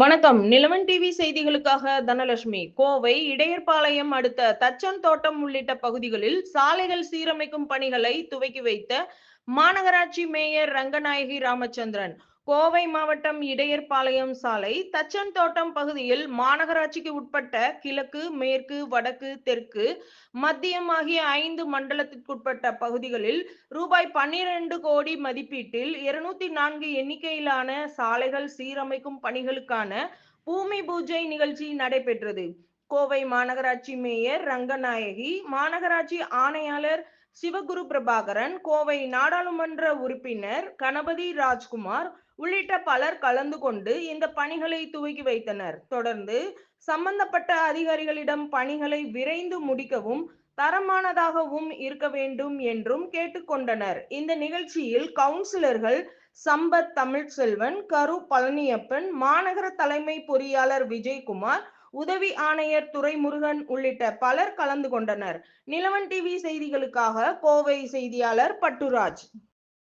வணக்கம். நிலவன் டிவி செய்திகளுக்காக தனலட்சுமி. கோவை இடையர்பாளையம் அடுத்த தச்சன் தோட்டம் உள்ளிட்ட பகுதிகளில் சாலைகள் சீரமைக்கும் பணிகளை துவக்கி வைத்த மாநகராட்சி மேயர் ரங்கநாயகி ராமச்சந்திரன். கோவை மாவட்டம் இடையர்பாளையம் சாலை தச்சன் தோட்டம் பகுதியில் மாநகராட்சிக்கு உட்பட்ட கிழக்கு மேற்கு வடக்கு தெற்கு மத்தியம் ஆகிய ஐந்து மண்டலத்திற்குட்பட்ட பகுதிகளில் ரூபாய் பன்னிரண்டு கோடி மதிப்பீட்டில் இருநூத்தி நான்கு எண்ணிக்கையிலான சாலைகள் சீரமைக்கும் பணிகளுக்கான பூமி பூஜை நிகழ்ச்சி நடைபெற்றது. கோவை மாநகராட்சி மேயர் ரங்கநாயகி மாநகராட்சி ஆணையாளர் சிவகுரு பிரபாகரன் கோவை நாடாளுமன்ற உறுப்பினர் கணபதி ராஜ்குமார் உள்ளிட்ட பலர் கலந்து கொண்டு இந்த பணிகளை துவக்கி வைத்தனர். தொடர்ந்து சம்பந்தப்பட்ட அதிகாரிகளிடம் பணிகளை விரைந்து முடிக்கவும் தரமானதாகவும் இருக்க வேண்டும் என்றும் கேட்டுக்கொண்டனர் இந்த நிகழ்ச்சியில் கவுன்சிலர்கள் சம்பத் தமிழ்செல்வன் கரு பழனியப்பன் மாநகர தலைமை பொறியாளர் விஜயகுமார் உதவி ஆணையர் துரைமுருகன் உள்ளிட்ட பலர் கலந்து கொண்டனர். நிலவன் டிவி செய்திகளுக்காக கோவை செய்தியாளர் பட்டுராஜ்.